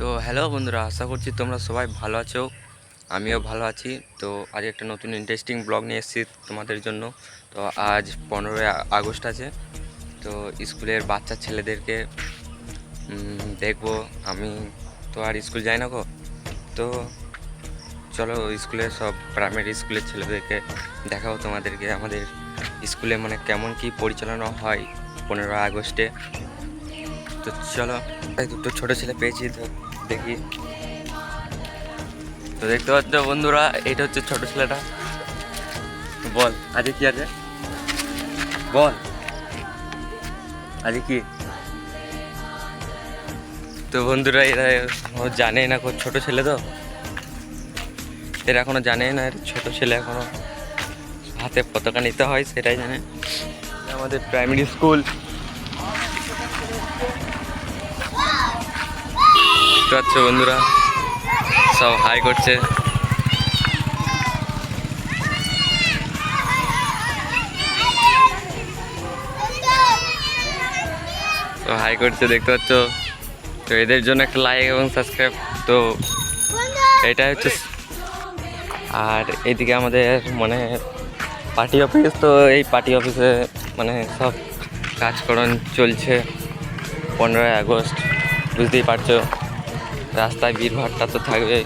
তো হ্যালো বন্ধুরা, আশা করছি তোমরা সবাই ভালো আছো। আমিও ভালো আছি। তো আজ একটা নতুন ইন্টারেস্টিং ব্লগ নিয়ে এসেছি তোমাদের জন্য। তো আজ পনেরোই আগস্ট আছে। তো স্কুলের বাচ্চা ছেলেদেরকে দেখব। আমি তো আর স্কুল যাই না গো। তো চলো স্কুলের সব প্রাইমারি স্কুলের ছেলেদেরকে দেখাবো তোমাদেরকে। আমাদের স্কুলে মানে কেমন কি পরিচালনা হয় পনেরোই আগস্টে। তো চলো দুটো ছোটো ছেলে পেয়েছি, তো দেখি। তো দেখতে পাচ্ছ বন্ধুরা, এটা হচ্ছে ছোট ছেলেটা। বল, আজকে কি আছে? বল। আজকে কি? তো বন্ধুরা, এরা ও জানে না ছোট ছেলে তো। এরা এখনও জানে না ছোট ছেলে এখনও হাতে পতাকা নিতে হয়, সেটাই জানে। আমাদের প্রাইমারি স্কুল দেখতে পাচ্ছ বন্ধুরা? সব হাই করছে। তো হাই করছে, দেখতে পাচ্ছ? তো এদের জন্য একটা লাইক এবং সাবস্ক্রাইব তো এটা হচ্ছে আর এদিকে আমাদের মানে পার্টি অফিস তো এই পার্টি অফিসে মানে সব কাজকরণ চলছে পনেরোই আগস্ট, বুঝতেই পারছ। রাস্তায় ভিড়ভাড়টা তো থাকবে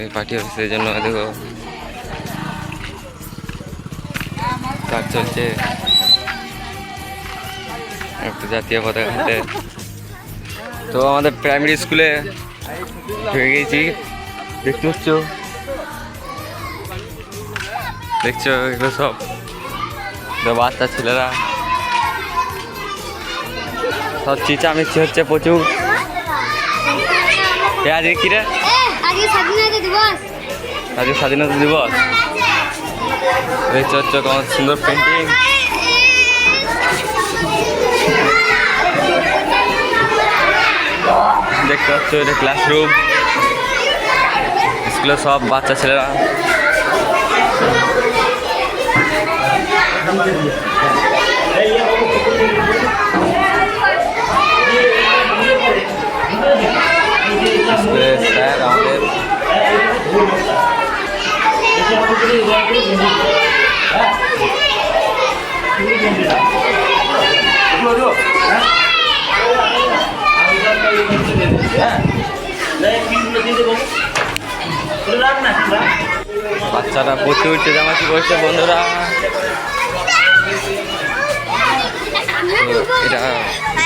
এই পার্টি অফিসের জন্য দেখো। কাজ চলছে। একটা জাতীয় পতাকা হাতে। তো আমাদের প্রাইমারি স্কুলে হয়ে গেছি। দেখতে পাচ্ছ? দেখছ এগুলো সব? বাচ্চা ছেলেরা সব চিচামিচি হচ্ছে প্রচুর। এ আজকে কি রে? আজকে স্বাধীনতা দিবস। আজকে স্বাধীনতা দিবস? দেখছ হচ্ছে কেমন সুন্দর পেন্টিং দেখতে পাচ্ছ এটা ক্লাসরুম স্কুলের সব বাচ্চা ছেলেরা স্কুলের স্যার আমাদের বাচ্চারা প্রচুর চেঁচামাচি করছে বন্ধুরা। এটা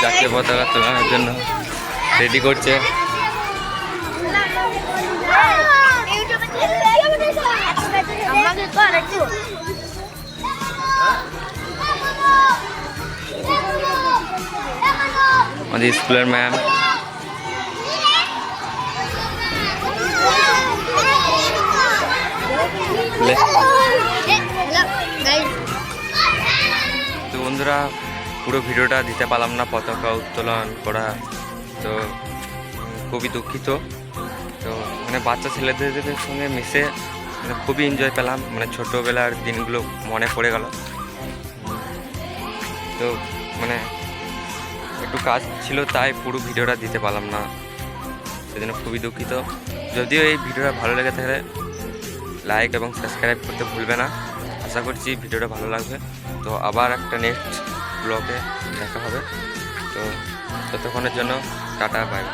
জাতীয় পতাকা তোলানোর জন্য রেডি করছে আমাকে কর একটু আমাদের স্কুলের ম্যাম তো বন্ধুরা পুরো ভিডিওটা দিতে পারলাম না পতাকা উত্তোলন করা। তো খুবই দুঃখিত। তো মানে বাচ্চা ছেলেদের সঙ্গে মিশে খুবই এনজয় পেলাম। মানে ছোটোবেলার দিনগুলো মনে পড়ে গেল। তো মানে একটু কাজ ছিল, তাই পুরো ভিডিওটা দিতে পারলাম না। সেজন্য খুবই দুঃখিত। যদিও এই ভিডিওটা ভালো লেগে থাকে লাইক এবং সাবস্ক্রাইব করতে ভুলবে না। আশা করছি ভিডিওটা ভালো লাগবে। তো আবার একটা নেক্সট ব্লগে দেখা হবে। তো ততক্ষণের জন্য টাটা বাই